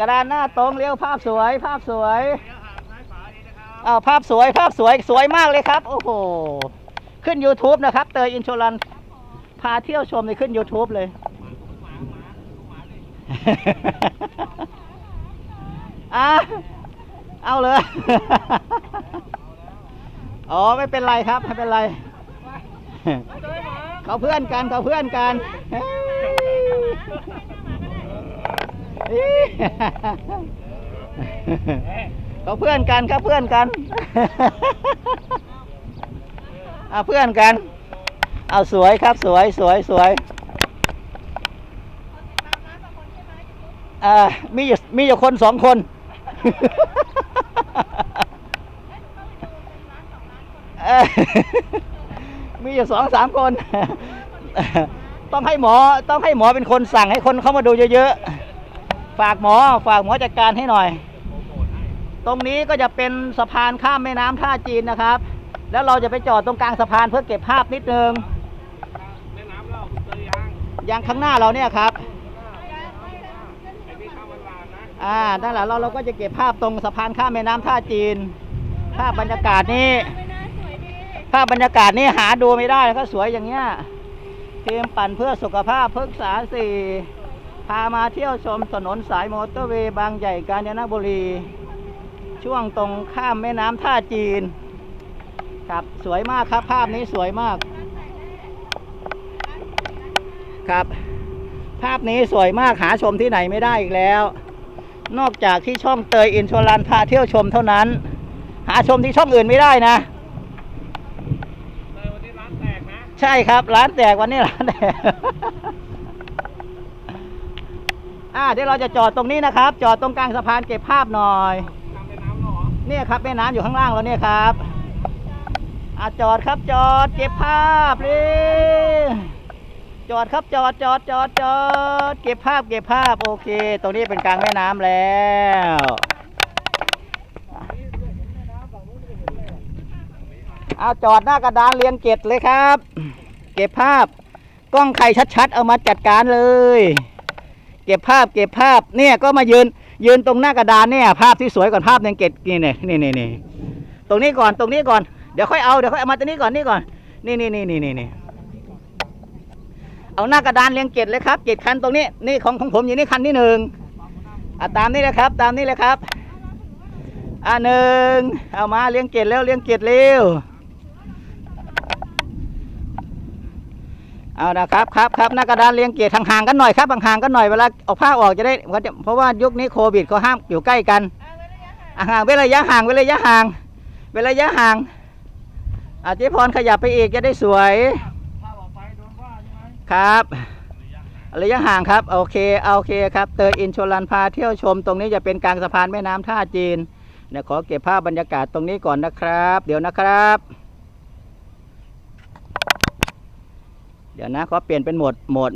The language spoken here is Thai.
กระดานหน้าตรงเลี้ยวภาพสวย ภาพสวยอ้าวภาพสวยภาพสวยสวยมากเลยครับ โอ้โห ขึ้น YouTube นะครับ เตยอินชลันพาเที่ยวชมในขึ้น YouTube เลย อะเอาเลย อ๋อ ไม่เป็นไรครับ ไม่เป็นไร เขาเพื่อนกันเขาเพื่อนกัน เฮ้ยเขาเพื่อนกันครับเพื่อนกันเอาเพื่อนกัน เอาสวยครับสวยสวยสวยอ่ามีอยู่มีอยู่คนสองคนมีอยู่สองสามคน ต้องให้หมอต้องให้หมอเป็นคนสั่งให้คนเข้ามาดูเยอะๆ ฝากหมอฝากหมอจัดการให้หน่อย ตรงนี้ก็จะเป็นสะพานข้ามแม่น้ำท่าจีนนะครับ แล้วเราจะไปจอดตรงกลางสะพานเพื่อเก็บภาพนิดนึงแม่น้ำเราเตยยางยางข้างหน้าเราเนี่ยครับอ่านั่นแหละเราเราก็จะเก็บภาพตรงสะพานข้ามแม่น้ำท่าจีน ภาพบรรยากาศนี่ภาพบรรยากาศนี่หาดูไม่ได้ก็สวยอย่างเงี้ยทีมปั่นเพื่อสุขภาพพฤกษาสี่ พามาเที่ยวชมถนนสายมอเตอร์เวย์บางใหญ่กาญจนบุรี ช่วงตรงข้ามแม่น้ำท่าจีน ครับสวยมากครับภาพนี้สวยมาก ครับ ภาพนี้สวยมากหาชมที่ไหนไม่ได้อีกแล้ว นอกจากที่ช่องเตยอินชลันพาเที่ยวชมเท่านั้น หาชมที่ช่องอื่นไม่ได้นะเตยวันนี้ร้านแตกนะใช่ครับร้านแตกวันนี้ร้านแตก อ่าเดี๋ยวเราจะจอดตรงนี้นะครับ จอดตรงกลางสะพานเก็บภาพหน่อยเนี่ยครับแม่น้ำอยู่ข้างล่างเราเนี่ยครับอ่าจอดครับจอดเก็บภาพเลยจอดครับจอดจอดจอดจอดเก็บภาพเก็บภาพโอเค ตรงนี้เป็นกลางแม่น้ำแล้วเอาจอดหน้ากระดานเรียงเก็บเลยครับ เก็บภาพกล้องใครชัดๆ เอามาจัดการเลย เก็บภาพเก็บภาพเนี่ยก็มายืนยืนตรงหน้ากระดานเนี่ยภาพที่สวยก่อนภาพยังเก็บนี่เนี่ยนี่นี่นี่ตรงนี้ก่อนตรงนี้ก่อนเดี๋ยวค่อยเอาเดี๋ยวค่อยเอามาตรงนี้ก่อนนี่ก่อนนี่นี่นี่นี่นี่นี่เอาหน้ากระดานเรียงเก็บเลยครับเก็บคันตรงนี้นี่ของของผมอยู่นี่คันที่หนึ่งอะตามนี้เลยครับ ตามนี้เลยครับอะหนึ่งเอามาเรียงเก็บแล้วเรียงเก็บเร็ว เอานะครับครับครับหน้ากระดานเรียงเกียรห่างๆกันหน่อยครับห่างๆกันหน่อยเวลาเอาผ้าออกจะได้เพราะว่ายุคนี้โควิดเขาห้ามอยู่ใกล้กันอะห่างเว้นระยะห่างเว้นระยะห่างเว้นระยะห่างอาเจพรขยับไปอีกจะได้สวยถ้าออกไปโดนว่าใช่ไหมครับระยะห่างครับโอเคโอเคครับเตยอินชลันพาเที่ยวชม ตรงนี้จะเป็นกลางสะพานแม่น้ำท่าจีนเดี๋ยวขอเก็บภาพบรรยากาศตรงนี้ก่อนนะครับ เดี๋ยวนะครับ เดี๋ยวนะขอเปลี่ยนเป็นโหมดโหมด